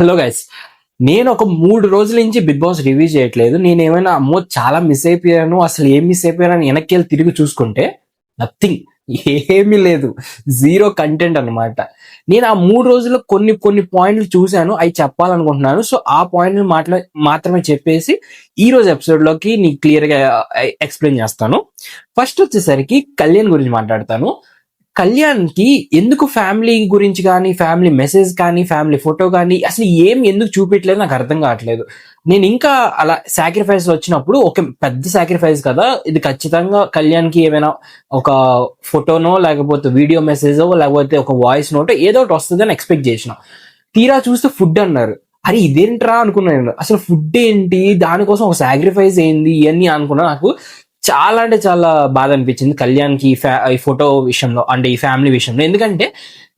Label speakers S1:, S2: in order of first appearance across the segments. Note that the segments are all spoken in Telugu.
S1: హలో గైస్ నేను ఒక మూడు రోజుల నుంచి బిగ్ బాస్ రివ్యూ చేయట్లేదు. నేను ఏమైనా అమ్మో చాలా మిస్ అయిపోయాను. అసలు ఏం మిస్ అయిపోయాను వెనక్కి వెళ్ళి తిరిగి చూసుకుంటే నథింగ్ ఏమీ లేదు. జీరో కంటెంట్ అన్నమాట. నేను ఆ మూడు రోజుల్లో కొన్ని కొన్ని పాయింట్లు చూశాను. అవి చెప్పాలనుకుంటున్నాను. సో ఆ పాయింట్లు మాట్లా మాత్రమే చెప్పేసి ఈ రోజు ఎపిసోడ్లోకి నీకు క్లియర్గా ఎక్స్ప్లెయిన్ చేస్తాను. ఫస్ట్ వచ్చేసరికి కళ్యాణ్ గురించి మాట్లాడతాను. కళ్యాణ్కి ఎందుకు ఫ్యామిలీ గురించి కానీ ఫ్యామిలీ మెసేజ్ కానీ ఫ్యామిలీ ఫోటో కానీ అసలు ఏం ఎందుకు చూపించలేదు నాకు అర్థం కావట్లేదు. నేను ఇంకా అలా సాక్రిఫైస్ వచ్చినప్పుడు ఒక పెద్ద సాక్రిఫైస్ కదా ఇది ఖచ్చితంగా కళ్యాణ్కి ఏమైనా ఒక ఫోటోనో లేకపోతే వీడియో మెసేజో లేకపోతే ఒక వాయిస్ నోటో ఏదో ఒకటి వస్తుందని ఎక్స్పెక్ట్ చేసిన. తీరా చూస్తే ఫుడ్ అన్నారు. అరే ఇదేంట్రా అనుకున్నాను అసలు ఫుడ్ ఏంటి? దానికోసం ఒక సాక్రిఫైస్ ఏంది? ఇవన్నీ అనుకున్నా నాకు. చాలా అంటే చాలా బాధ అనిపించింది కళ్యాణ్కి ఈ ఫోటో విషయంలో అంటే ఈ ఫ్యామిలీ విషయంలో. ఎందుకంటే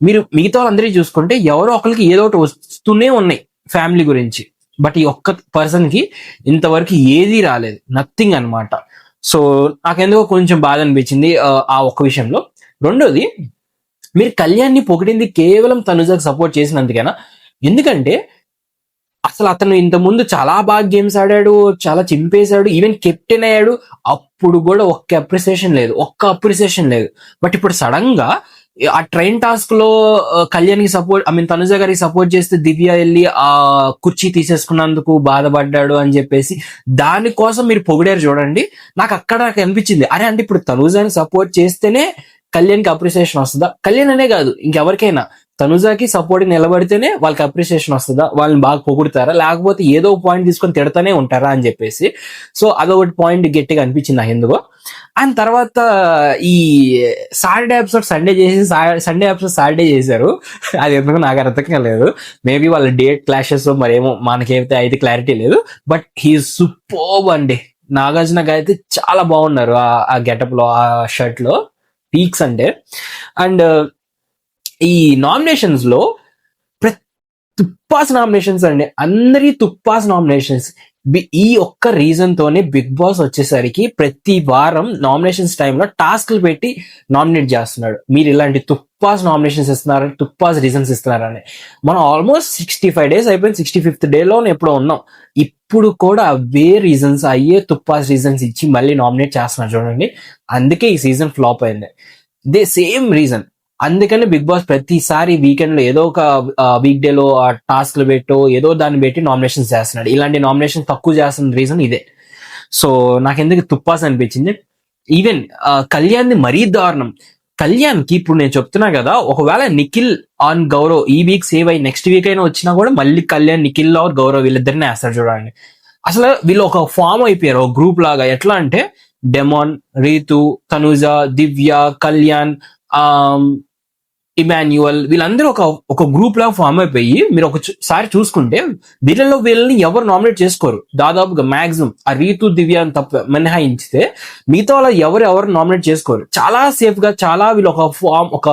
S1: మీరు మిగతా వాళ్ళందరికీ చూసుకుంటే ఎవరో ఒకరికి ఏదో ఒకటి వస్తూనే ఉన్నాయి ఫ్యామిలీ గురించి. బట్ ఈ ఒక్క పర్సన్కి ఇంతవరకు ఏది రాలేదు. నథింగ్ అనమాట సో నాకెందుకో కొంచెం బాధ అనిపించింది ఆ, ఒక్క విషయంలో. రెండోది మీరు కళ్యాణ్ని పొగిడింది కేవలం తనుజాకి సపోర్ట్ చేసినందుకేనా? ఎందుకంటే అసలు అతను ఇంత ముందు చాలా బాగా గేమ్స్ ఆడాడు చాలా చింపేశాడు ఈవెన్ కెప్టెన్ అయ్యాడు. అప్పుడు కూడా ఒక్క అప్రిసియేషన్ లేదు ఒక్క అప్రిసియేషన్ లేదు. బట్ ఇప్పుడు సడన్గా ఆ ట్రైన్ టాస్క్లో కళ్యాణ్ కళ్యాణ్కి సపోర్ట్ ఐ మీన్ తనుజ గారికి సపోర్ట్ చేస్తే దివ్య వెళ్ళి ఆ కుర్చీ తీసేసుకున్నందుకు బాధపడ్డాడు అని చెప్పేసి దానికోసం మీరు పొగిడారు చూడండి. నాకు అక్కడ నాకు అనిపించింది అరే అంటే ఇప్పుడు తనుజాని సపోర్ట్ చేస్తేనే కళ్యాణ్కి అప్రిసియేషన్ వస్తుందా? కళ్యాణ్ అనే కాదు ఇంకెవరికైనా. తనుజాకి సపోర్ట్ నిలబడితేనే వాళ్ళకి అప్రిసియేషన్ వస్తుందా? వాళ్ళని బాగా పొగుడుతారా? లేకపోతే ఏదో పాయింట్ తీసుకొని తిడతానే ఉంటారా అని చెప్పేసి. సో అదొకటి పాయింట్ గట్టిగా అనిపించింది నాకు ఎందుకో. అండ్ తర్వాత ఈ సాటర్డే ఎపిసోడ్ సండే చేసి సండే ఎపిసోడ్ సాటర్డే చేశారు. అది ఎందుకు నాకు అర్థం కాలేదు. మేబీ వాళ్ళ డేట్ క్లాషెస్ మరేమో మనకైతే అయితే క్లారిటీ లేదు. బట్ హీ సూపర్బ్ అండి. నాగార్జున గారు అయితే చాలా బాగున్నారు ఆ- ఆ గెటప్లో ఆ షర్ట్లో. పీక్స్ అంటే అండ్ ఈ నామినేషన్స్లో ప్రతి తుప్పాస్ నామినేషన్స్ అండి. అందరి తుప్పాస్ నామినేషన్స్ ఈ ఒక్క రీజన్ తోనే బిగ్ బాస్ వచ్చేసరికి ప్రతి వారం నామినేషన్స్ టైంలో టాస్క్లు పెట్టి నామినేట్ చేస్తున్నాడు. మీరు ఇలాంటి తుప్పాస్ నామినేషన్స్ ఇస్తున్నారని తుప్పాస్ రీజన్స్ ఇస్తున్నారని మనం ఆల్మోస్ట్ సిక్స్టీ ఫైవ్ డేస్ అయిపోయింది. సిక్స్టీ ఫిఫ్త్ డేలో ఎప్పుడో ఉన్నాం. ఇప్పుడు కూడా అవే రీజన్స్ అయ్యే తుప్పాస్ రీజన్స్ ఇచ్చి మళ్ళీ నామినేట్ చేస్తున్నారు చూడండి. అందుకే ఈ సీజన్ ఫ్లాప్ అయింది. దే సేమ్ రీజన్ అందుకని బిగ్ బాస్ ప్రతిసారి వీకెండ్లో ఏదో ఒక వీక్ డే లో టాస్క్లు పెట్టో ఏదో దాన్ని పెట్టి నామినేషన్స్ చేస్తున్నాడు. ఇలాంటి నామినేషన్ తక్కువ చేస్తున్న రీజన్ ఇదే. సో నాకు ఎందుకు తుప్పాస్ అనిపించింది? ఈవెన్ కళ్యాణ్ మరీ దారుణం. కళ్యాణ్కి ఇప్పుడు నేను చెప్తున్నా కదా ఒకవేళ నిఖిల్ ఆన్ గౌరవ్ ఈ వీక్ సేవ్ అయ్యి నెక్స్ట్ వీక్ అయినా వచ్చినా కూడా మళ్ళీ కళ్యాణ్ నిఖిల్ ఆర్ గౌరవ్ వీళ్ళిద్దరిని వేస్తారు చూడండి. అసలు వీళ్ళు ఒక ఫామ్ అయిపోయారు ఒక గ్రూప్ లాగా. ఎట్లా అంటే డెమాన్ రీతు తనుజ దివ్య కళ్యాణ్ ఇమాన్యువల్ వీళ్ళందరూ ఒక ఒక గ్రూప్ లా ఫామ్ అయిపోయి మీరు ఒకసారి చూసుకుంటే వీళ్ళలో వీళ్ళని ఎవరు నామినేట్ చేసుకోరు. దాదాపుగా మాక్సిమం ఆ రీతు దివ్య అని తప్ప మినహాయించితే మిగతా వాళ్ళు ఎవరు ఎవరు నామినేట్ చేసుకోరు. చాలా సేఫ్గా చాలా వీళ్ళు ఒక ఫామ్ ఒక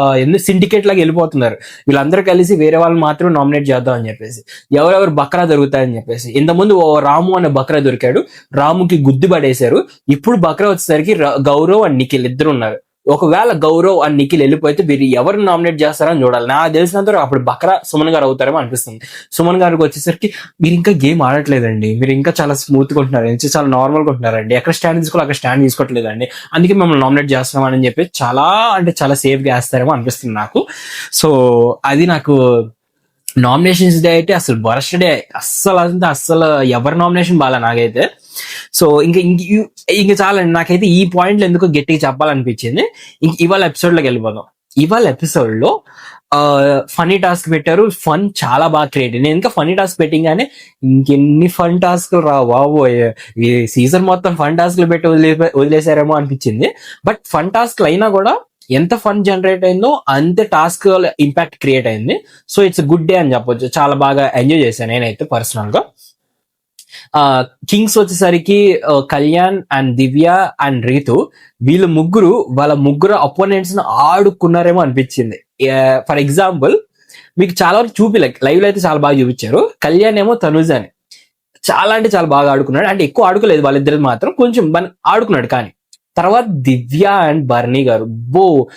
S1: సిండికేట్ లాగా వెళ్ళిపోతున్నారు. వీళ్ళందరూ కలిసి వేరే వాళ్ళు మాత్రం నామినేట్ చేద్దాం అని చెప్పేసి ఎవరెవరు బక్రా దొరుకుతాయని చెప్పేసి. ఇంతకుముందు ఓ రాము అనే బక్రా దొరికాడు. రాముకి గుద్ది పడేశారు. ఇప్పుడు బక్రా వచ్చేసరికి గౌరవ్ అండ్ నిఖిల్ ఇద్దరు ఉన్నారు. ఒకవేళ గౌరవ్ అండ్ నిఖిల్ వెళ్ళిపోతే వీరు ఎవరు నామినేట్ చేస్తారని చూడాలి. నాకు తెలిసినంతవరకు అప్పుడు బక్రా సుమన్ గారు అవుతారేమో అనిపిస్తుంది. సుమన్ గారికి వచ్చేసరికి మీరు ఇంకా గేమ్ ఆడట్లేదండి. మీరు ఇంకా చాలా స్మూత్ కొంటున్నారు ఉంటున్నారు. చాలా నార్మల్ కొంటున్నారండి ఎక్కడ స్టాండ్ తీసుకోవాలి అక్కడ స్టాండ్ తీసుకోవట్లేదండి. అందుకే మిమ్మల్ని నామినేట్ చేస్తున్నామని చెప్పి చాలా అంటే చాలా సేఫ్గా వేస్తారేమో అనిపిస్తుంది నాకు. సో అది నాకు నామినేషన్స్ డే అయితే అసలు వరస్ట్ డే. అస్సలు అంటే అస్సలు ఎవరి నామినేషన్ బాగా నాకైతే. సో ఇంకా ఇంక చాలా నాకైతే ఈ పాయింట్లు ఎందుకో గట్టిగా చెప్పాలనిపించింది. ఇంక ఇవాళ ఎపిసోడ్లోకి వెళ్ళిపోదాం. ఇవాళ ఎపిసోడ్లో ఫనీ టాస్క్ పెట్టారు. ఫన్ చాలా బాగా క్రియేట్ నేను ఇంకా ఫనీ టాస్క్ పెట్టింగానే ఇంకెన్ని ఫన్ టాస్క్లు రా బాబు ఈ సీజన్ మొత్తం ఫన్ టాస్క్లు పెట్టి వదిలే వదిలేసారేమో అనిపించింది. బట్ ఫన్ టాస్క్లు అయినా కూడా ఎంత ఫండ్ జనరేట్ అయిందో అంతే టాస్క్ ఇంపాక్ట్ క్రియేట్ అయింది. సో ఇట్స్ గుడ్ డే అని చెప్పొచ్చు. చాలా బాగా ఎంజాయ్ చేశాను నేనైతే పర్సనల్గా. కింగ్స్ వచ్చేసరికి కళ్యాణ్ అండ్ దివ్య అండ్ రీతు వీళ్ళు ముగ్గురు వాళ్ళ ముగ్గురు అపోనెంట్స్ని ఆడుకున్నారేమో అనిపించింది. ఫర్ ఎగ్జాంపుల్ మీకు చాలా వరకు చూపి లైవ్లో అయితే చాలా బాగా చూపించారు. కళ్యాణ్ ఏమో తనుజ్ అని. చాలా అంటే చాలా బాగా ఆడుకున్నాడు. అంటే ఎక్కువ ఆడుకోలేదు వాళ్ళిద్దరు మాత్రం. కొంచెం బన్- ఆడుకున్నాడు కానీ. తర్వాత దివ్య అండ్ బర్నీ గారు. బో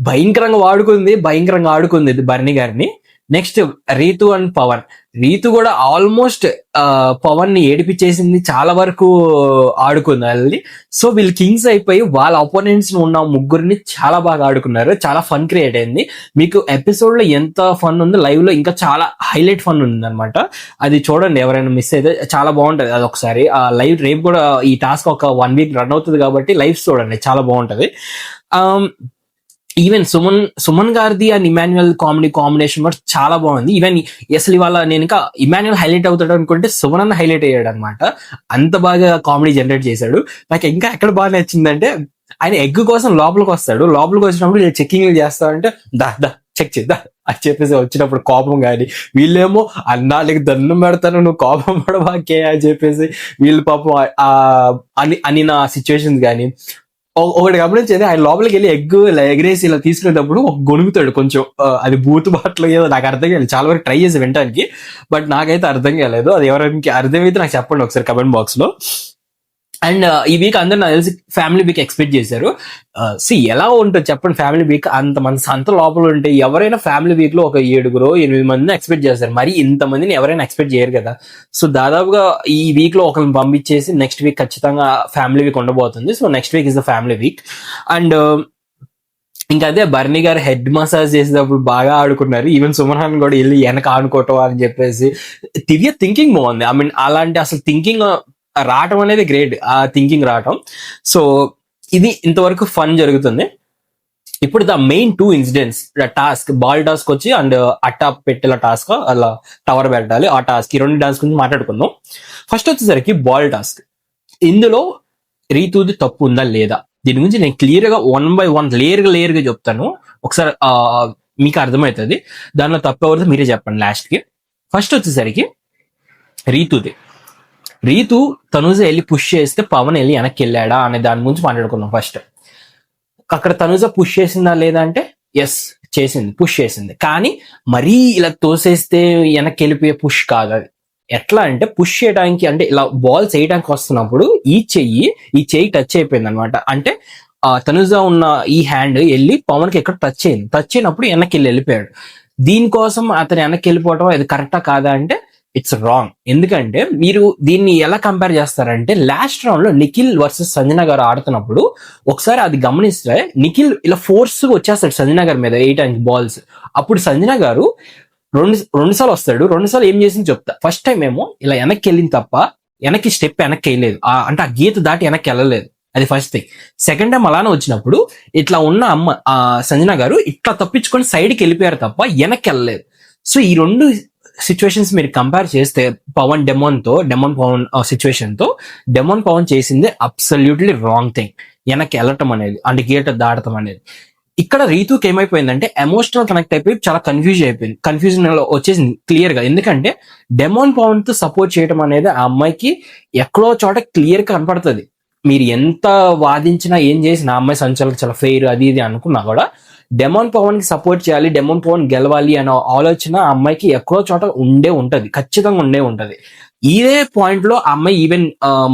S1: భయంకరంగా వాడుకుంది భయంకరంగా ఆడుకుంది బర్నీ గారిని. Next Rithu and Pavan. Ritu కూడా ఆల్మోస్ట్ పవన్ని ఏడిపించేసింది చాలా వరకు ఆడుకుంది వాళ్ళది సో వీళ్ళు కింగ్స్ అయిపోయి వాళ్ళ అపోనెంట్స్ ఉన్న ముగ్గురిని చాలా బాగా ఆడుకున్నారు. చాలా ఫన్ క్రియేట్ అయింది. మీకు ఎపిసోడ్లో ఎంత ఫన్ ఉందో లైవ్లో ఇంకా చాలా హైలైట్ ఫన్ ఉంది అనమాట అది చూడండి ఎవరైనా మిస్ అయితే చాలా బాగుంటది. అది ఒకసారి ఆ లైవ్ రేపు కూడా ఈ టాస్క్ ఒక వన్ వీక్ రన్ అవుతుంది కాబట్టి లైవ్ చూడండి చాలా బాగుంటది. ఈవెన్ సుమన్ సుమన్ గారిది అండ్ ఇమాన్యువల్ కామెడీ కాంబినేషన్ కూడా చాలా బాగుంది. ఈవెన్ అసలు ఇవాళ నేను ఇంకా ఇమాన్యువల్ హైలైట్ అవుతాడు అనుకుంటే సుమన్ అన్న హైలైట్ అయ్యాడు అనమాట అంత బాగా కామెడీ జనరేట్ చేశాడు. నాకు ఇంకా ఎక్కడ బాగా నచ్చిందంటే ఆయన ఎగ్ కోసం లోపలికి వస్తాడు. లోపలికి వచ్చినప్పుడు చెక్కింగ్ చేస్తాడంటే దా దా చెక్ చేద్దా అని చెప్పేసి వచ్చినప్పుడు కోపం కానీ వీళ్ళేమో అన్నాళ్ళకి దన్ను పెడతాను నువ్వు కోపం పడవాకే అని చెప్పేసి వీళ్ళు పాపం అని అని నా సిచ్యువేషన్స్ కానీ ఒకటి గమనించేది ఆయన లోపలికి వెళ్ళి ఎగ్ ఇలా ఎగరేసి ఇలా తీసుకునేటప్పుడు ఒక గొనుగుతాడు కొంచెం. అది బూత్ బాటలో ఏదో నాకు అర్థం కాలేదు. చాలా వరకు ట్రై చేసి వినడానికి బట్ నాకైతే అర్థం కాలేదు. అది ఎవరికి అర్థమైతే నాకు చెప్పండి ఒకసారి కమెంట్ బాక్స్లో అండ్ uh, ఈ వీక్ అందరు నాకు తెలిసి ఫ్యామిలీ వీక్ ఎక్స్పెక్ట్ చేశారు. Uh, సి ఎలా ఉంటుంది చెప్పండి ఫ్యామిలీ వీక్ అంత మంది అంత లోపల ఉంటే ఎవరైనా ఫ్యామిలీ వీక్లో ఒక ఏడుగురు ఎనిమిది మందిని ఎక్స్పెక్ట్ చేస్తారు. మరి ఇంత మందిని ఎవరైనా ఎక్స్పెక్ట్ చేయరు కదా. సో దాదాపుగా ఈ వీక్లో ఒకరిని పంపించేసి నెక్స్ట్ వీక్ ఖచ్చితంగా ఫ్యామిలీ వీక్ ఉండబోతుంది. So next week is the family week and ఇంకా అదే బర్నీ గారు హెడ్ మసాజ్ చేసేటప్పుడు బాగా ఆడుకున్నారు. ఈవెన్ సుమన్ కూడా వెళ్ళి వెనక ఆడుకోవటం అని చెప్పేసి. దివ్య థింకింగ్ బాగుంది ఐ మీన్ అలాంటి అసలు థింకింగ్ రావటం అనేది గ్రేట్ ఆ థింకింగ్ రావటం. సో ఇది ఇంతవరకు ఫన్ జరుగుతుంది. ఇప్పుడు the main two incidents task ball task వచ్చి అండ్ uh, అట్టా పెట్టెల టాస్క్ అలా టవర్ పెట్టాలి. ఆ టాస్క్ ఈ రెండు టాస్క్ గురించి మాట్లాడుకుందాం. ఫస్ట్ వచ్చేసరికి బాల్ టాస్క్ ఇందులో రీతుది తప్పు ఉందా లేదా? దీని గురించి నేను క్లియర్గా వన్ బై వన్ లేయర్గా లేయర్గా చెప్తాను. ఒకసారి మీకు అర్థమవుతుంది. దానిలో తప్పు ఎవరిదో మీరే చెప్పండి లాస్ట్కి. ఫస్ట్ వచ్చేసరికి రీతుది. రీతు తనుజ వెళ్ళి పుష్ చేస్తే పవన్ వెళ్ళి వెనక్కి వెళ్ళాడా అనే దాని గురించి మాట్లాడుకున్నాం ఫస్ట్ అక్కడ తనుజ పుష్ చేసిందా లేదా అంటే ఎస్ చేసింది పుష్ చేసింది. కానీ మరీ ఇలా తోసేస్తే వెనక్కి వెళ్ళిపోయే పుష్ కాదు అది. ఎట్లా అంటే పుష్ చేయడానికి అంటే ఇలా బాల్స్ వేయడానికి వస్తున్నప్పుడు ఈ చెయ్యి ఈ చెయ్యి టచ్ అయిపోయింది అనమాట అంటే ఆ తనుజ ఉన్న ఈ హ్యాండ్ వెళ్ళి పవన్కి ఎక్కడ టచ్ అయింది? టచ్ అయినప్పుడు వెనక్కి వెళ్ళి వెళ్ళిపోయాడు. దీనికోసం అతను వెనక్కి వెళ్ళిపోవడం అది కరెక్టా కాదా అంటే ఇట్స్ రాంగ్. ఎందుకంటే మీరు దీన్ని ఎలా కంపేర్ చేస్తారంటే లాస్ట్ రౌండ్లో నిఖిల్ వర్సెస్ సంజన గారు ఆడుతున్నప్పుడు ఒకసారి అది గమనిస్తే నిఖిల్ ఇలా ఫోర్స్ వచ్చేస్తాడు సంజన గారి మీద వేయటానికి బాల్స్. అప్పుడు సంజన గారు రెండు రెండు సార్లు వస్తాడు. రెండు సార్లు ఏం చేసింది చెప్తా. ఫస్ట్ టైం ఏమో ఇలా వెనక్కి వెళ్ళింది తప్ప వెనక్కి స్టెప్ వెనక్కి వెళ్ళలేదు. అంటే ఆ గీత దాటి వెనక్కి వెళ్ళలేదు. అది ఫస్ట్ థింగ్. సెకండ్ టైం అలానే వచ్చినప్పుడు ఇట్లా ఉన్న అమ్మ ఆ సంజన గారు ఇట్లా తప్పించుకొని సైడ్కి వెళ్ళిపోయారు తప్ప వెనక్కి వెళ్ళలేదు. సో ఈ రెండు సిచ్యువేషన్స్ మీరు కంపేర్ చేస్తే పవన్ డెమోన్తో డెమోన్ పవన్ సిచ్యువేషన్తో డెమోన్ పవన్ చేసింది అబ్సల్యూట్లీ రాంగ్ థింగ్ వెనక్కి వెళ్ళటం అనేది అంటే గేట్ దాటడం అనేది. ఇక్కడ రీతుకి ఏమైపోయిందంటే ఎమోషనల్ కనెక్ట్ అయిపోయి చాలా కన్ఫ్యూజ్ అయిపోయింది. కన్ఫ్యూజన్ వచ్చేసింది క్లియర్గా. ఎందుకంటే డెమోన్ పవన్తో సపోర్ట్ చేయడం అనేది ఆ అమ్మాయికి ఎక్కడో చోట క్లియర్ కనపడుతుంది. మీరు ఎంత వాదించినా ఏం చేసినా ఆ అమ్మాయి సంచలనం చాలా ఫెయిర్ అది ఇది అనుకున్నా కూడా డెమోన్ పవన్కి సపోర్ట్ చేయాలి డెమోన్ పవన్ గెలవాలి అనే ఆలోచన ఆ అమ్మాయికి ఎక్కడో చోట ఉండే ఉంటది ఖచ్చితంగా ఉండే ఉంటది. ఇదే పాయింట్లో అమ్మాయి ఈవెన్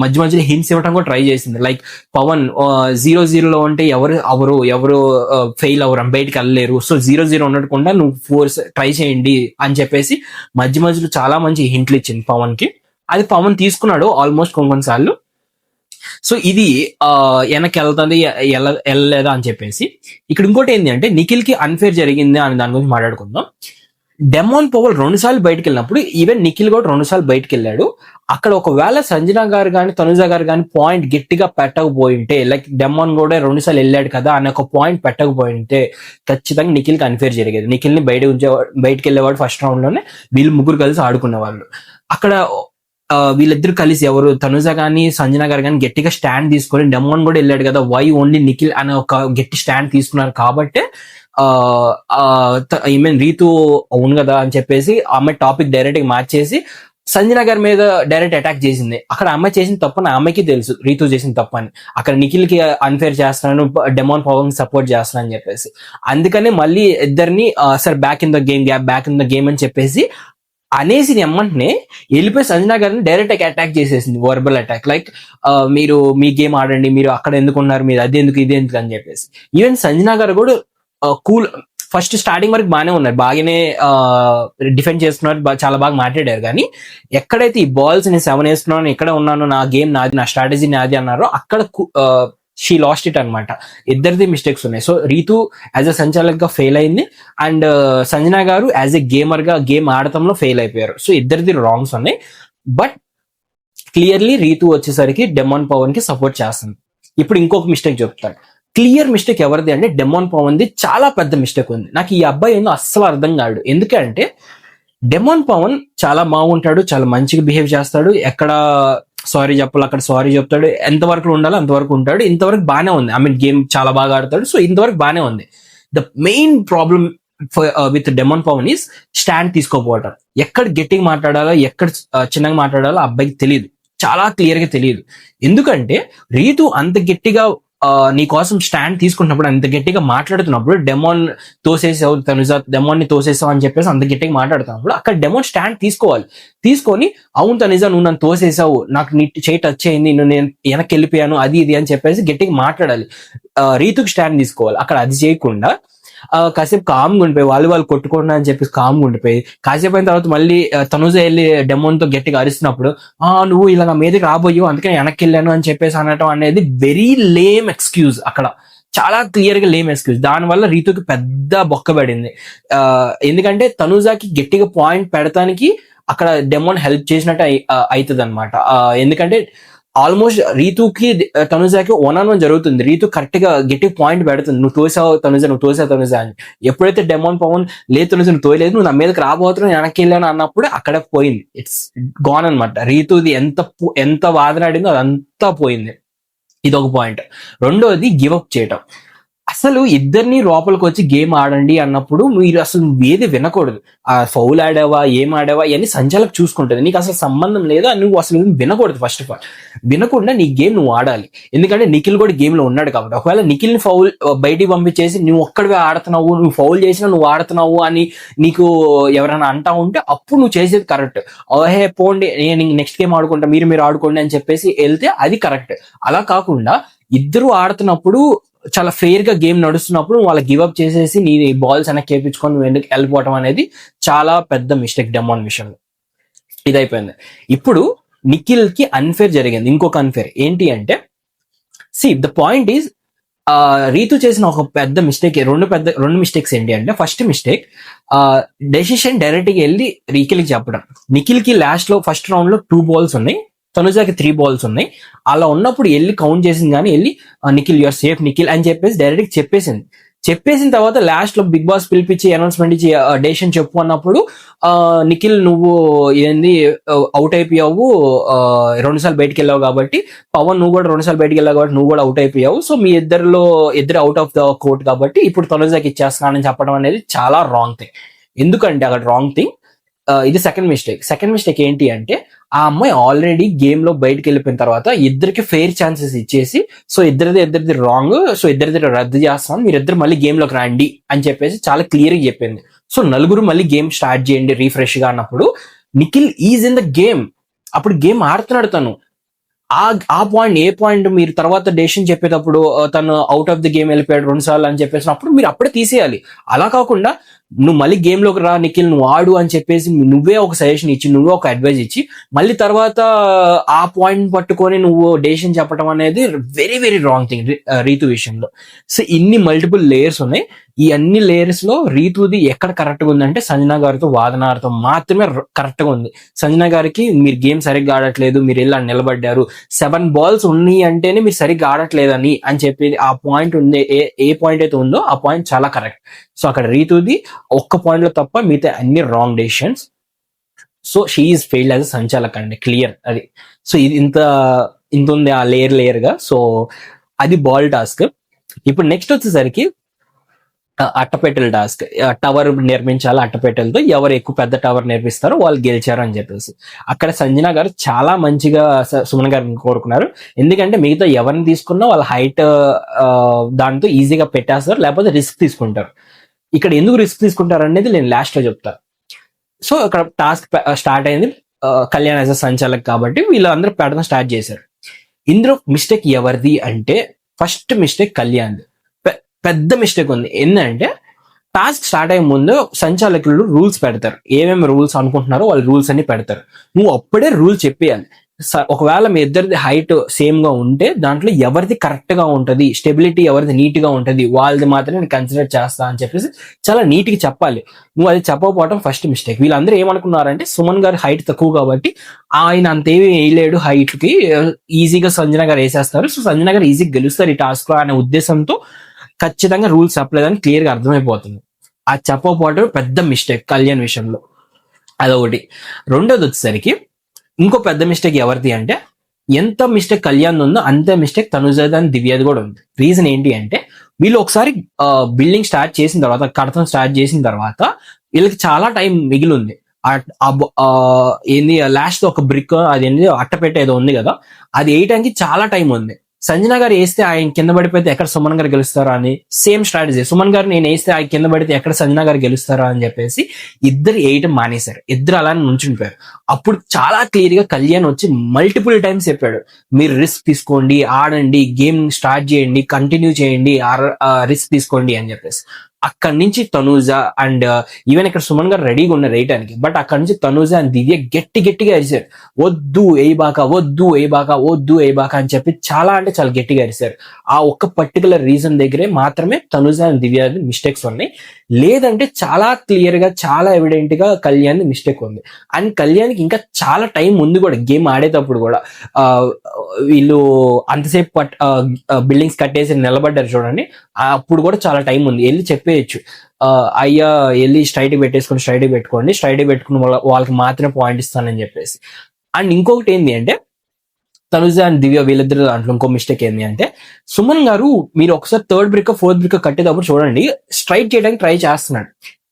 S1: మధ్య మధ్యలో హింట్స్ ఇవ్వడం కూడా ట్రై చేసింది. లైక్ పవన్ జీరో జీరోలో ఉంటే ఎవరు అవరు ఎవరు ఫెయిల్ అవరు బయటకు వెళ్ళలేరు. సో జీరో జీరో ఉండకుండా నువ్వు ఫోర్స్ ట్రై చేయండి అని చెప్పేసి మధ్య మధ్యలో చాలా మంచి హింట్లు ఇచ్చింది పవన్కి అది పవన్ తీసుకున్నాడు ఆల్మోస్ట్ కొన్ని కొన్నిసార్లు సో ఇది ఆ, వెనక్కి వెళ్తుంది వెళ్ళలేదా అని చెప్పేసి. ఇక్కడ ఇంకోటి ఏంటి అంటే నిఖిల్కి అన్ఫేర్ జరిగింది అని దాని గురించి మాట్లాడుకుందాం. డెమోన్ పవల్ రెండు సార్లు బయటకు వెళ్ళినప్పుడు ఈవెన్ నిఖిల్ కూడా రెండు సార్లు బయటకు వెళ్ళాడు అక్కడ ఒకవేళ సంజన గారు కానీ తనుజ గారు కానీ పాయింట్ గట్టిగా పెట్టకపోయింటే లైక్ డెమోన్ కూడా రెండు సార్లు వెళ్ళాడు కదా అనే ఒక పాయింట్ పెట్టకపోయింటే ఖచ్చితంగా నిఖిల్కి అన్ఫేర్ జరిగేది. నిఖిల్ని బయట ఉంచే బయటకు వెళ్ళేవాడు ఫస్ట్ రౌండ్లోనే వీళ్ళు ముగ్గురు కలిసి ఆడుకునేవాళ్ళు. అక్కడ వీళ్ళిద్దరు కలిసి ఎవరు? తనుజ కానీ సంజన గారు కానీ గట్టిగా స్టాండ్ తీసుకొని డెమోన్ కూడా వెళ్ళాడు కదా. వై ఓన్లీ నిఖిల్ అనే ఒక గట్టి స్టాండ్ తీసుకున్నారు కాబట్టి ఐ మీన్ రీతు అవును కదా అని చెప్పేసి ఆమె టాపిక్ డైరెక్ట్గా మార్చేసి సంజన గారి మీద డైరెక్ట్ అటాక్ చేసింది. అక్కడ అమ్మాయి చేసిన తప్పు ఆ అమ్మాయికి తెలుసు. రీతు చేసిన తప్పు అని. అక్కడ నిఖిల్కి అన్ఫేర్ చేస్తున్నాను డెమోన్ పవన్ సపోర్ట్ చేస్తున్నాను అని చెప్పేసి. అందుకనే మళ్ళీ ఇద్దరిని sir back in the game gap back in the game అని చెప్పేసి అనేసి ఎమ్మంటనే వెళ్ళిపోయి సంజనా గారిని డైరెక్ట్ అటాక్ చేసేసింది వర్బల్ అటాక్ లైక్ మీరు మీ గేమ్ ఆడండి మీరు అక్కడ ఎందుకు ఉన్నారు మీరు అది ఎందుకు ఇది ఎందుకు అని చెప్పేసి. ఈవెన్ సంజనా గారు కూడా కూల్ ఫస్ట్ స్టార్టింగ్ వరకు బాగానే ఉన్నారు. బాగానే డిఫెండ్ చేస్తున్నారు చాలా బాగా మాట్లాడారు. కానీ ఎక్కడైతే ఈ బాల్స్ నేను సెవెన్ వేస్తున్నాను ఎక్కడ ఉన్నాను నా గేమ్ నాది నా స్ట్రాటజీ నాది అన్నారో అక్కడ షీ లాస్ట్ ఇట్ అనమాట ఇద్దరిది మిస్టేక్స్ ఉన్నాయి. సో రీతు యాజ్ అ సంచాలక్గా ఫెయిల్ అయింది అండ్ సంజన గారు యాజ్ ఎ గేమర్గా గేమ్ ఆడటంలో ఫెయిల్ అయిపోయారు. సో ఇద్దరిది రాంగ్స్ ఉన్నాయి. బట్ క్లియర్లీ రీతు వచ్చేసరికి డెమాన్ పవన్కి సపోర్ట్ చేస్తుంది. ఇప్పుడు ఇంకొక మిస్టేక్ చెప్తాడు క్లియర్ మిస్టేక్ ఎవరిది అంటే డెమాన్ పవన్ ది చాలా పెద్ద మిస్టేక్ ఉంది. నాకు ఈ అబ్బాయి ఏందో అస్సలు అర్థం కాడు. ఎందుకంటే డెమాన్ పవన్ చాలా బాగుంటాడు చాలా మంచిగా బిహేవ్ చేస్తాడు. ఎక్కడ సారీ చెప్పాలి అక్కడ సారీ చెప్తాడు. ఎంతవరకు ఉండాలో అంతవరకు ఉంటాడు. ఇంతవరకు బాగానే ఉంది. ఐ మీన్ గేమ్ చాలా బాగా ఆడతాడు. సో ఇంతవరకు బాగానే ఉంది. The main problem with Demon Pavan is stand తీసుకోపోవటం ఎక్కడ గట్టిగా మాట్లాడాలో ఎక్కడ uh, చిన్నగా మాట్లాడాలో అబ్బాయికి తెలియదు. చాలా క్లియర్గా తెలియదు. ఎందుకంటే రీతు అంత గట్టిగా నీ కోసం స్టాండ్ తీసుకున్నప్పుడు అంత గట్టిగా మాట్లాడుతున్నప్పుడు డెమోన్ తోసేసావు తనుజా డెమోన్ని తోసేసావు అని చెప్పేసి అంత గట్టిగా మాట్లాడుతున్నప్పుడు అక్కడ డెమోన్ స్టాండ్ తీసుకోవాలి. తీసుకొని అవును తనుజ నువ్వు నన్ను తోసేసావు. నాకు నీ చేయి టచ్ అయింది. నువ్వు నేను వెనక్కి వెళ్ళిపోయాను. అది ఇది అని చెప్పేసి గట్టిగా మాట్లాడాలి. రీతుకు స్టాండ్ తీసుకోవాలి. అక్కడ అది చేయకుండా కాసేపు కామ్గా ఉండిపోయి వాళ్ళు వాళ్ళు కొట్టుకోండి అని చెప్పేసి కామ్గా ఉండిపోయి కాసేపు అయిన తర్వాత మళ్ళీ తనుజ వెళ్ళి డెమోన్తో గట్టిగా అరిస్తున్నప్పుడు ఆ నువ్వు ఇలా నా మీదకి రాబోయు అందుకని వెనక్కి వెళ్ళాను అని చెప్పేసి అనటం అనేది వెరీ లేమ్ ఎక్స్క్యూజ్ అక్కడ. చాలా క్లియర్గా లేమ్ ఎక్స్క్యూజ్ దానివల్ల రీతుకి పెద్ద బొక్క పడింది. ఆ, ఎందుకంటే తనుజాకి గట్టిగా పాయింట్ పెడతానికి అక్కడ డెమోన్ హెల్ప్ చేసినట్టు అవుతుంది అనమాట ఎందుకంటే ఆల్మోస్ట్ రీతుకి తనుజాకి వన్ ఆన్ వన్ జరుగుతుంది. రీతు కరెక్ట్గా గట్టి పాయింట్ పెడుతుంది. నువ్వు తోసావు తనుజ నువ్వు తోసావు తనుజ అని. ఎప్పుడైతే డెమోన్ పవన్ లేదు తనుజ నువ్వు తోయలేదు నువ్వు నా మీదకి రాబోతున్నావు వెనక్కి వెళ్ళాను అన్నప్పుడు అక్కడ పోయింది. ఇట్స్ గాన్ అనమాట రీతుది ఎంత ఎంత వాదన ఆడిందో అదంతా పోయింది. ఇది ఒక పాయింట్ రెండోది గివ్ అప్ చేయటం. అసలు ఇద్దరిని లోపలికి వచ్చి గేమ్ ఆడండి అన్నప్పుడు మీరు అసలు ఏది వినకూడదు. ఆ ఫౌల్ ఆడావా ఏం ఆడావా ఇవన్నీ సంచాలకు చూసుకుంటుంది. నీకు అసలు సంబంధం లేదా? నువ్వు అసలు వినకూడదు ఫస్ట్ ఆఫ్ ఆల్ వినకుండా నీ గేమ్ నువ్వు ఆడాలి. ఎందుకంటే నిఖిల్ కూడా గేమ్లో ఉన్నాడు కాబట్టి. ఒకవేళ నిఖిల్ని ఫౌల్ బయటికి పంపించేసి నువ్వు ఒక్కడివే ఆడుతున్నావు నువ్వు ఫౌల్ చేసినా నువ్వు ఆడుతున్నావు అని నీకు ఎవరైనా అంటా ఉంటే అప్పుడు నువ్వు చేసేది కరెక్ట్ ఓహే పోండి నేను నెక్స్ట్ గేమ్ ఆడుకుంటా మీరు మీరు ఆడుకోండి అని చెప్పేసి వెళ్తే అది కరెక్ట్ అలా కాకుండా ఇద్దరు ఆడుతున్నప్పుడు చాలా ఫెయిర్గా గేమ్ నడుస్తున్నప్పుడు వాళ్ళ గివప్ చేసేసి నీ బాల్స్ వెనక్కి కేపించుకొని నువ్వు ఎందుకు వెళ్ళిపోవటం అనేది చాలా పెద్ద మిస్టేక్ డెమాన్ విషయంలో ఇది అయిపోయింది ఇప్పుడు నిఖిల్కి అన్ఫేర్ జరిగింది. ఇంకొక అన్ఫేర్ ఏంటి అంటే see the point is Ritu చేసిన ఒక పెద్ద మిస్టేక్ రెండు పెద్ద రెండు మిస్టేక్స్ ఏంటి అంటే ఫస్ట్ మిస్టేక్ డెసిషన్ డైరెక్ట్గా వెళ్ళి నిఖిల్కి చెప్పడం. నిఖిల్కి లాస్ట్లో ఫస్ట్ రౌండ్లో టూ బాల్స్ ఉన్నాయి. తనుజాకి త్రీ బాల్స్ ఉన్నాయి. అలా ఉన్నప్పుడు వెళ్ళి కౌంట్ చేసింది కానీ వెళ్ళి నిఖిల్ యూఆర్ సేఫ్ నిఖిల్ అని చెప్పేసి డైరెక్ట్ చెప్పేసింది. చెప్పేసిన తర్వాత లాస్ట్లో బిగ్ బాస్ పిలిపించి అనౌన్స్మెంట్ ఇచ్చి డేషన్ చెప్పు అన్నప్పుడు ఆ, నిఖిల్ నువ్వు ఏంది అవుట్ అయిపోయావు. రెండు సార్లు బయటికి వెళ్ళావు కాబట్టి పవన్ నువ్వు కూడా రెండు సార్లు బయటికి వెళ్ళావు కాబట్టి నువ్వు కూడా అవుట్ అయిపోయావు. సో మీ ఇద్దరిలో ఇద్దరు అవుట్ ఆఫ్ ద కోర్ట్ కాబట్టి ఇప్పుడు తనుజాకి ఇచ్చేస్తున్నానని చెప్పడం అనేది చాలా రాంగ్ థింగ్ ఎందుకంటే అక్కడ రాంగ్ థింగ్ ఇది సెకండ్ మిస్టేక్ సెకండ్ మిస్టేక్ ఏంటి అంటే ఆ అమ్మాయి ఆల్రెడీ గేమ్లో బయటకు వెళ్ళిపోయిన తర్వాత ఇద్దరికి ఫెయిర్ ఛాన్సెస్ ఇచ్చేసి సో ఇద్దరిది ఇద్దరిది రాంగ్ సో ఇద్దరిది రద్దు చేస్తాం మీరు ఇద్దరు మళ్ళీ గేమ్లోకి రండి అని చెప్పేసి చాలా క్లియర్గా చెప్పింది. సో నలుగురు మళ్ళీ గేమ్ స్టార్ట్ చేయండి రీఫ్రెష్గా అన్నప్పుడు. Nikhil is in the game అప్పుడు గేమ్ ఆడుతున్నాడు తను. ఆ ఆ పాయింట్ ఏ పాయింట్ మీరు తర్వాత డెసిషన్ చెప్పేటప్పుడు తను అవుట్ ఆఫ్ ది గేమ్ వెళ్ళిపోయాడు రెండు సార్లు అని చెప్పేసినప్పుడు మీరు అప్పుడే తీసేయాలి. అలా కాకుండా నువ్వు మళ్ళీ గేమ్లోకి రా నిఖిల్ నువ్వు ఆడు అని చెప్పేసి నువ్వే ఒక సజెషన్ ఇచ్చి నువ్వే ఒక అడ్వైజ్ ఇచ్చి మళ్ళీ తర్వాత ఆ పాయింట్ పట్టుకొని నువ్వు డెసిషన్ చెప్పడం అనేది very very wrong thing Ritu విషయంలో. సో ఇన్ని మల్టిపుల్ లేయర్స్ ఉన్నాయి. ఈ అన్ని లేయర్స్లో రీతుది ఎక్కడ కరెక్ట్గా ఉందంటే సంజన గారితో వాదనార్థం మాత్రమే కరెక్ట్గా ఉంది. సంజన గారికి మీరు గేమ్ సరిగ్గా ఆడట్లేదు మీరు ఇలా నిలబడ్డారు. సెవెన్ బాల్స్ ఉన్నాయి అంటేనే మీరు సరిగ్గా ఆడట్లేదని అని చెప్పేది ఆ పాయింట్ ఉంది ఏ ఏ పాయింట్ అయితే ఉందో ఆ పాయింట్ చాలా కరెక్ట్ సో అక్కడ రీతుది ఒక్క పాయింట్లో తప్ప మిగతా అన్ని wrong decisions so she's failed as సంచాలక్ అండి. క్లియర్ అది. సో ఇది ఇంత ఇంత ఉంది ఆ లేయర్ లేయర్గా. సో అది బాల్ టాస్క్ ఇప్పుడు నెక్స్ట్ వచ్చేసరికి అట్టపెట్టెల టాస్క్ టవర్ నిర్మించాలి అట్టపెట్టెలతో ఎవరు ఎక్కువ పెద్ద టవర్ నిర్మిస్తారో వాళ్ళు గెలిచారు అని చెప్పేసి. అక్కడ సంజన గారు చాలా మంచిగా స- సుమన్ గారిని కోరుకున్నారు. ఎందుకంటే మిగతా ఎవరిని తీసుకున్నా వాళ్ళ హైట్ దాంతో ఈజీగా పెట్టేస్తారు లేకపోతే రిస్క్ తీసుకుంటారు. ఇక్కడ ఎందుకు రిస్క్ తీసుకుంటారు అనేది నేను లాస్ట్లో చెప్తాను సో ఇక్కడ టాస్క్ స్టార్ట్ అయింది. కళ్యాణ్ యాజ్ సంచాలక్ కాబట్టి వీళ్ళందరూ పెట్టడం స్టార్ట్ చేశారు. ఇందులో మిస్టేక్ ఎవరిది అంటే ఫస్ట్ మిస్టేక్ కళ్యాణ్ పెద్ద మిస్టేక్ ఉంది. ఏంటంటే టాస్క్ స్టార్ట్ అయ్యే ముందు సంచాలకులు రూల్స్ పెడతారు. ఏమేమి రూల్స్ అనుకుంటున్నారో వాళ్ళు రూల్స్ అన్ని పెడతారు. నువ్వు అప్పుడే రూల్ చెప్పేయాలి. స- ఒకవేళ మీ ఇద్దరిది హైట్ సేమ్గా ఉంటే దాంట్లో ఎవరిది కరెక్ట్గా ఉంటది స్టెబిలిటీ ఎవరిది నీట్గా ఉంటది వాళ్ళది మాత్రమే నేను కన్సిడర్ చేస్తా అని చెప్పేసి చాలా నీట్గా చెప్పాలి. నువ్వు అది చెప్పకపోవడం ఫస్ట్ మిస్టేక్ వీళ్ళందరూ ఏమనుకున్నారంటే సుమన్ గారి హైట్ తక్కువ కాబట్టి ఆయన అంతేమీ వేయలేడు హైట్కి ఈజీగా సంజన గారు వేసేస్తారు. సో సంజన గారు ఈజీగా గెలుస్తారు ఈ టాస్క్లో అనే ఉద్దేశంతో ఖచ్చితంగా రూల్స్ చెప్పలేదని క్లియర్గా అర్థమైపోతుంది. ఆ చెప్పకపోవడం పెద్ద మిస్టేక్ కళ్యాణ్ విషయంలో. అదొకటి. రెండోది వచ్చేసరికి ఇంకో పెద్ద మిస్టేక్ ఎవరిది అంటే ఎంత మిస్టేక్ కళ్యాణ్ ఉందో అంతే మిస్టేక్ తనుజాది అని దివ్యది కూడా ఉంది. రీజన్ ఏంటి అంటే వీళ్ళు ఒకసారి బిల్డింగ్ స్టార్ట్ చేసిన తర్వాత కడతం స్టార్ట్ చేసిన తర్వాత వీళ్ళకి చాలా టైం మిగిలి ఉంది ఏంది లాస్ట్ ఒక బ్రిక్ అది ఏంది అట్టపెట్ట ఏదో ఉంది కదా అది వేయటానికి చాలా టైం ఉంది. సంజన గారు వేస్తే ఆయన కింద పడిపోతే ఎక్కడ సుమన్ గారు గెలుస్తారా అని సేమ్ స్ట్రాటజీ. సుమన్ గారు నేను వేస్తే ఆయన కింద పడితే ఎక్కడ సంజన గారు గెలుస్తారా అని చెప్పేసి ఇద్దరు వేయటం మానేశారు. ఇద్దరు అలానే నుంచుండిపోయారు. అప్పుడు చాలా క్లియర్గా కళ్యాణ్ వచ్చి మల్టిపుల్ టైమ్స్ చెప్పాడు. మీరు రిస్క్ తీసుకోండి ఆడండి గేమ్ స్టార్ట్ చేయండి కంటిన్యూ చేయండి రిస్క్ తీసుకోండి అని చెప్పేసి. అక్కడి నుంచి తనూజ అండ్ uh, ఈవెన్ ఇక్కడ సుమన్ గారు రెడీగా ఉన్నారు వేయటానికి బట్ అక్కడి నుంచి తనూజ అండ్ దివ్య గట్టి గట్టిగా అరిశారు వద్దు బాక వద్దు బాక వద్దు బాక అని చెప్పి చాలా అంటే చాలా గట్టిగా అరిశారు ఆ ఒక్క పర్టికులర్ రీజన్ దగ్గరే మాత్రమే తనూజ అండ్ దివ్య మిస్టేక్స్ ఉన్నాయి. లేదంటే చాలా క్లియర్గా చాలా ఎవిడెంట్గా కళ్యాణ్ మిస్టేక్ ఉంది. అండ్ కళ్యాణ్కి ఇంకా చాలా టైం ఉంది కూడా గేమ్ ఆడేటప్పుడు కూడా. వీళ్ళు అంతసేపు పట్ బిల్డింగ్స్ కట్టేసి నిలబడ్డారు చూడండి. అప్పుడు కూడా చాలా టైం ఉంది. వెళ్ళి చెప్పేయచ్చు. అయ్యా వెళ్ళి స్ట్రైట్ పెట్టేసుకొని స్ట్రైట్ పెట్టుకోండి. స్ట్రైట్ పెట్టుకుని వాళ్ళకి మాత్రమే పాయింట్ ఇస్తానని చెప్పేసి. అండ్ ఇంకొకటి ఏంటి అంటే తనుజ అండ్ దివ్య వీళ్ళిద్దరు దాంట్లో ఇంకో మిస్టేక్ ఏంటి అంటే సుమన్ గారు మీరు ఒకసారి థర్డ్ బ్రిక్ ఫోర్త్ బ్రిక్ కట్టేటప్పుడు చూడండి స్ట్రైట్ చేయడానికి ట్రై చేస్తున్నాడు.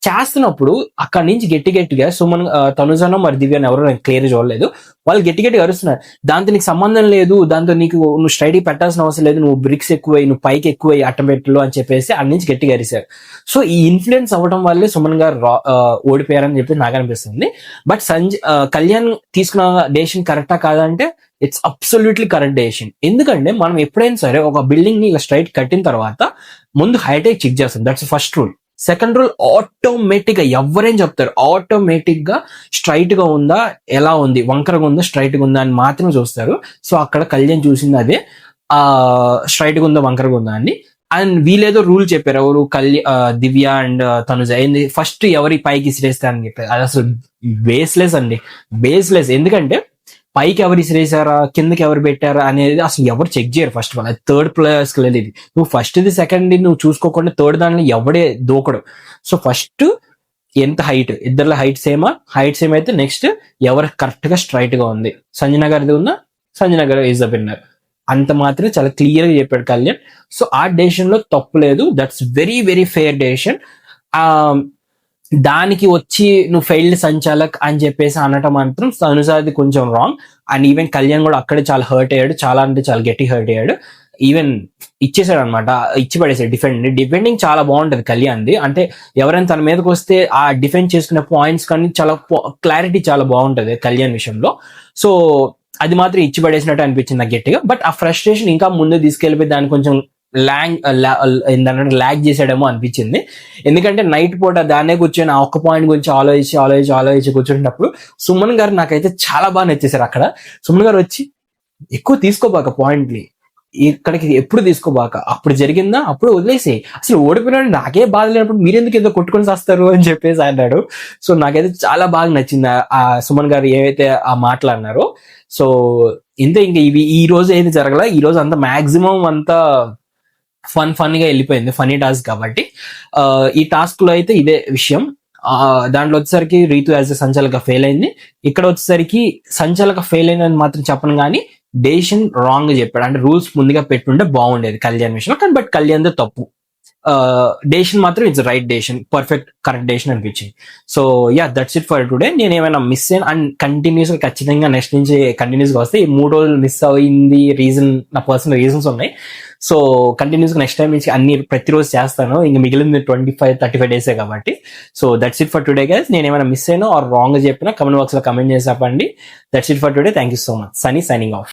S1: చేస్తున్నప్పుడు అక్కడి నుంచి గట్టి గట్టిగా సుమన్ ఆ, తనుజనో మరి దివ్య ఎవరో నేను క్లియర్ చూడలేదు. వాళ్ళు గట్టి గట్టిగా అరుస్తున్నారు. దాంతో నీకు సంబంధం లేదు దాంతో నీకు నువ్వు స్ట్రైట్ పెట్టాల్సిన అవసరం లేదు నువ్వు బ్రిక్స్ ఎక్కువై నువ్వు పైకి ఎక్కువై అట్టబెట్టలు అని చెప్పేసి అక్కడ నుంచి గట్టిగా అరిశారు. సో ఈ ఇన్ఫ్లుయెన్స్ అవ్వడం వల్లే సుమన్ గారు రా- ఓడిపోయారని చెప్పి నాకు అనిపిస్తుంది. బట్ సంజ్ కళ్యాణ్ తీసుకున్న డేషన్ కరెక్టా కాదంటే ఇట్స్ అబ్సల్యూట్లీ కరెక్ట్ డేషన్ ఎందుకంటే మనం ఎప్పుడైనా సరే ఒక బిల్డింగ్ని ఇలా స్ట్రైట్ కట్టిన తర్వాత ముందు హైటెక్ చెక్ చేస్తాం. That's first rule second rule ఆటోమేటిక్గా ఎవరేం చెప్తారు? ఆటోమేటిక్గా స్ట్రైట్గా ఉందా? ఎలా ఉంది? వంకరగా ఉందా? స్ట్రైట్గా ఉందా? అని మాత్రమే చూస్తారు. సో అక్కడ కళ్యాణ్ చూసింది అదే. ఆ స్ట్రైట్గా ఉందా? వంకరగా ఉందా? అని. అండ్ వీళ్ళేదో రూల్ చెప్పారు. ఎవరు? కళ్యా దివ్య అండ్ తనుజ. ఏంది? ఫస్ట్ ఎవరి పైకి ఇసిరేస్తారని చెప్పారు. అది అసలు బేస్లెస్ అండి. బేస్లెస్ ఎందుకంటే పైకి ఎవరు ఇసిరేసారా కిందకి ఎవరు పెట్టారా అనేది అసలు ఎవరు చెక్ చేయరు ఫస్ట్ ఆఫ్ ఆల్ అది థర్డ్ ప్లేయర్స్ వెళ్ళేది నువ్వు ఫస్ట్ ది సెకండ్ నువ్వు చూసుకోకుండా థర్డ్ దానిలో ఎవడే దూకడు. సో ఫస్ట్ ఎంత హైట్ ఇద్దరు హైట్ సేమా హైట్ సేమ్ అయితే నెక్స్ట్ ఎవరు కరెక్ట్గా స్ట్రైట్గా ఉంది? సంజన గారిది సంజనగర్ సంజన గారు ఈజ్ ద విన్నర్ అంత మాత్రమే చాలా క్లియర్గా చెప్పాడు కళ్యాణ్. సో ఆ డెసిషన్లో తప్పు లేదు. That's very very fair decision దానికి వచ్చి నువ్వు ఫెయిల్డ్ సంచాలక్ అని చెప్పేసి అనటం మాత్రం తనుసాది కొంచెం రాంగ్ అండ్ ఈవెన్ కళ్యాణ్ కూడా అక్కడే చాలా హర్ట్ అయ్యాడు. చాలా అంటే చాలా గట్టి హర్ట్ అయ్యాడు. ఈవెన్ ఇచ్చేసాడు అనమాట ఇచ్చి పడేసాడు డిఫెండ్ డిఫెండింగ్ చాలా బాగుంటది కళ్యాణ్ది. అంటే ఎవరైనా తన మీదకి వస్తే ఆ డిఫెండ్ చేసుకునే పాయింట్స్ కానీ చాలా క్లారిటీ చాలా బాగుంటది కళ్యాణ్ విషయంలో. సో అది మాత్రం ఇచ్చి పడేసినట్టు అనిపించింది నాకు గట్టిగా. బట్ ఆ ఫ్రస్ట్రేషన్ ఇంకా ముందు తీసుకెళ్ళిపోయి దాన్ని కొంచెం ల్యాంగ్ ఏంటంటే ల్యాగ్ చేసాడేమో అనిపించింది. ఎందుకంటే నైట్ పూట దాన్నే కూర్చొని ఆ ఒక్క పాయింట్ గురించి ఆలోచించి ఆలోచించి ఆలోచించి కూర్చుంటున్నప్పుడు సుమన్ గారు నాకైతే చాలా బాగా నచ్చేసారు అక్కడ. సుమన్ గారు వచ్చి ఎక్కువ తీసుకోబాక పాయింట్ని ఇక్కడికి ఎప్పుడు తీసుకోబాక? అప్పుడు జరిగిందా? అప్పుడు వదిలేసి అసలు ఓడిపోయినాడు నాకే బాధ లేనప్పుడు మీరెందుకు ఏదో కొట్టుకొని వస్తారు అని చెప్పేసి అన్నాడు. సో నాకైతే చాలా బాగా నచ్చింది ఆ- సుమన్ గారు ఏవైతే ఆ మాటలు అన్నారో. సో ఇంతే ఇంకా ఇవి ఈ రోజు ఏది జరగల? ఈ రోజు అంత మాక్సిమం అంతా ఫన్ ఫన్గా వెళ్ళిపోయింది ఫనీ టాస్క్ కాబట్టి. ఈ టాస్క్లో అయితే ఇదే విషయం. దాంట్లో వచ్చేసరికి రీతు యాజ్ ఎ సంచాలక ఫెయిల్ అయింది. ఇక్కడ వచ్చేసరికి సంచాలక ఫెయిల్ అయిందని మాత్రం చెప్పను కానీ డెసిషన్ రాంగ్ చెప్పాడు. అంటే రూల్స్ ముందుగా పెట్టుంటే బాగుండేది కళ్యాణ్ విషయంలో. కానీ బట్ కళ్యాణ్ తప్పు. డేషన్ మాత్రం it's right decision perfect correct decision అనిపించింది. So yeah that's it for today నేను ఏమైనా మిస్ అయిన అండ్ కంటిన్యూస్గా ఖచ్చితంగా నెక్స్ట్ నుంచి కంటిన్యూస్గా వస్తే ఈ మూడు రోజులు మిస్ అయింది రీజన్ నా పర్సనల్ రీజన్స్ ఉన్నాయి. సో కంటిన్యూస్గా నెక్స్ట్ టైం నుంచి అన్ని ప్రతిరోజు చేస్తాను. ఇంకా మిగిలింది ట్వంటీ ఫైవ్ థర్టీ ఫైవ్ డేసే కాబట్టి. So that's it for today guys నేను ఏమైనా మిస్ అయినా ఆర్ రాంగ్ చెప్పినా కమెంట్ బాక్స్లో కమెంట్ చేసి చెప్పండి. That's it for today thank you so much Sunny signing off